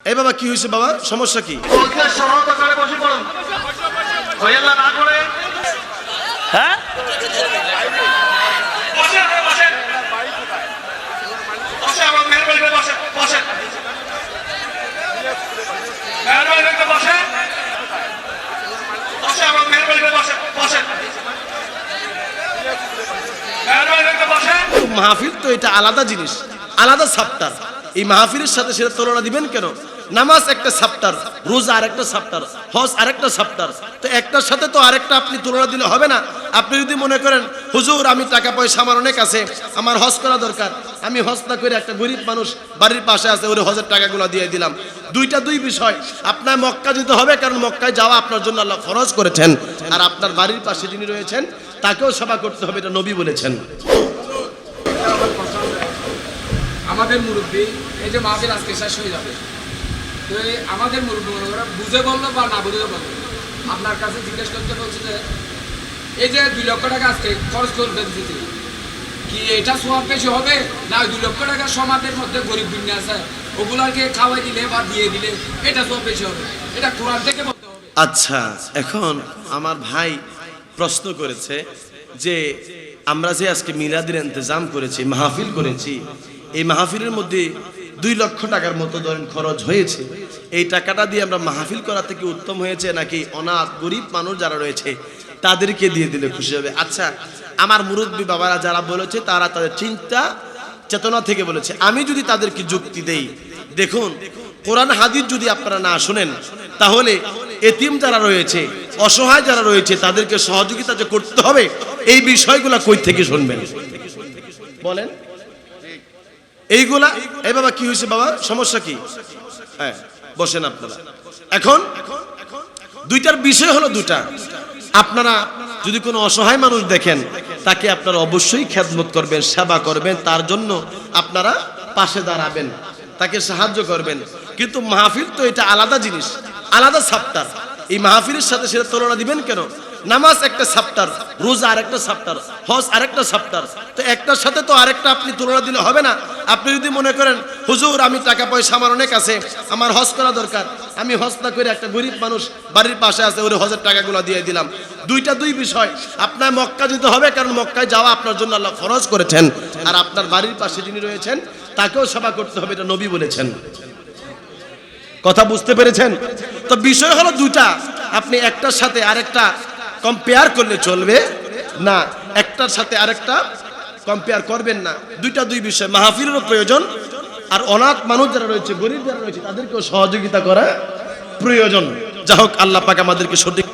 এই বাবা কি হয়েছে বাবা? সমস্যা কি? হ্যাঁ? মাহফিল তো এটা আলাদা জিনিস আলাদা সাপ্তার এই মাহফিলের সাথে সেটা তুলনা দিবেন কেন? নামাজ একটা সাপ্তার রোজা আরেকটা সাপ্তার হজ আরেকটা সাপ্তার তো একটার সাথে তো আরেকটা আপনি তুলনা দিলে হবে না। আপনি যদি মনে করেন, হুজুর, আমি টাকা পয়সা আমার অনেক আছে, আমার হজ করা দরকার। আমি হজ না করে একটা গরিব মানুষ বাড়ির পাশে আছে, ওর হজের টাকাগুলো দিয়ে দিলাম। দুইটা দুই বিষয়। আপনার মক্কা যেতে হবে, কারণ মক্কায় যাওয়া আপনার জন্য আল্লাহ ফরজ করেছেন। আর আপনার বাড়ির পাশে যিনি রয়েছেন, তাকেও সেবা করতে হবে, এটা নবী বলেছেন। আমাদের মুরব্বী, এই যে মাহফিল আজকে শেষ হয়ে যাবে। তো আমাদের মুরব্বী মনে করো বুঝে বলল বা না বুঝে বলল? আপনার কাছে জিজ্ঞেস করতে বলছে যে, এই যে দুই লক্ষ টাকা আজকে খরচ করতে দিতে কি এটা সোয়াব বেশি হবে? না, ওই দুই লক্ষ টাকা সমাজের মধ্যে গরিব দুনিয়া আছে, ওগুলাকে খাওয়াই দিলে বা দিয়ে দিলে এটা সোয়াব বেশি হবে। এটা কোরআন থেকে বলতে হবে। আচ্ছা এখন আমার ভাই প্রশ্ন করেছে যে, আমরা যে আজকে মিলাদের ইন্তজাম করেছি, মাহফিল করেছি এই মাহফিলের মধ্যে দুই লক্ষ টাকার মতো ধরেন খরচ হয়েছে। এই টাকাটা দিয়ে আমরা মাহফিল করা থেকে উত্তম হয়েছে নাকি অনাথ, গরিব মানুষ যারা রয়েছে, তাদেরকে দিয়ে দিলে খুশি হবে? আচ্ছা আমার মুরব্বী বাবারা যারা বলেছে, তারা তাদের চিন্তা, চেতনা থেকে বলেছে। আমি যদি তাদেরকে যুক্তি দেই, দেখুন, কোরআন হাদিস যদি আপনারা না শোনেন, তাহলে এতিম যারা রয়েছে, অসহায় যারা রয়েছে, তাদেরকে সহযোগিতা যে করতে হবে, এই বিষয়গুলা কই থেকে শুনবেন? বলেন। এইগুলা এই বাবা কি হয়েছে বাবা? সমস্যা কি? হ্যাঁ বসেন আপনারা। এখন দুইটার বিষয় হলো দুটা। আপনারা যদি কোনো অসহায় মানুষ দেখেন, তাকে আপনারা অবশ্যই খেদমত করবেন, সেবা করবেন, তার জন্য আপনারা পাশে দাঁড়াবেন, তাকে সাহায্য করবেন। কিন্তু মাহফিল তো এটা আলাদা জিনিস, আলাদা সাপ্তার এই মাহফিলের সাথে সেটা তুলনা দিবেন কেন? নামাজ একটা সাপ্তার রোজা আরেকটা সাপ্তার হজ আরেকটা সাপ্তার তো একটার সাথে তো আরেকটা আপনি তুলনা দিলে হবে না। আপনি যদি মনে করেন, হুজুর, আমি টাকা পয়সা আমার অনেক আছে, আমার হজ করা দরকার। আমি হজ না করে একটা গরিব মানুষ বাড়ির পাশে আছে, ওর হজের টাকাগুলো দিয়ে দিলাম। দুইটা দুই বিষয়। আপনার মক্কা যেতে হবে, কারণ মক্কায় যাওয়া আপনার জন্য আল্লাহ ফরজ করেছেন। আর আপনার বাড়ির পাশে যিনি রয়েছেন, তাকেও সেবা করতে হবে, এটা নবী বলেছেন। কথা বুঝতে পেরেছেন? তো বিষয় হলো দুটা আপনি একটার সাথে আরেকটা কম্পেয়ার করলে চলবে। না, একটার সাথে আরেকটা কম্পেয়ার করবেন না। দুইটা দুই বিষয়, মাহফিলেরও প্রয়োজন আর অনাথ মানুষ যারা রয়েছে, গরিব যারা রয়েছে, তাদেরকেও সহযোগিতা করা প্রয়োজন। যা হোক আল্লাহ পাক আমাদেরকে সঠিক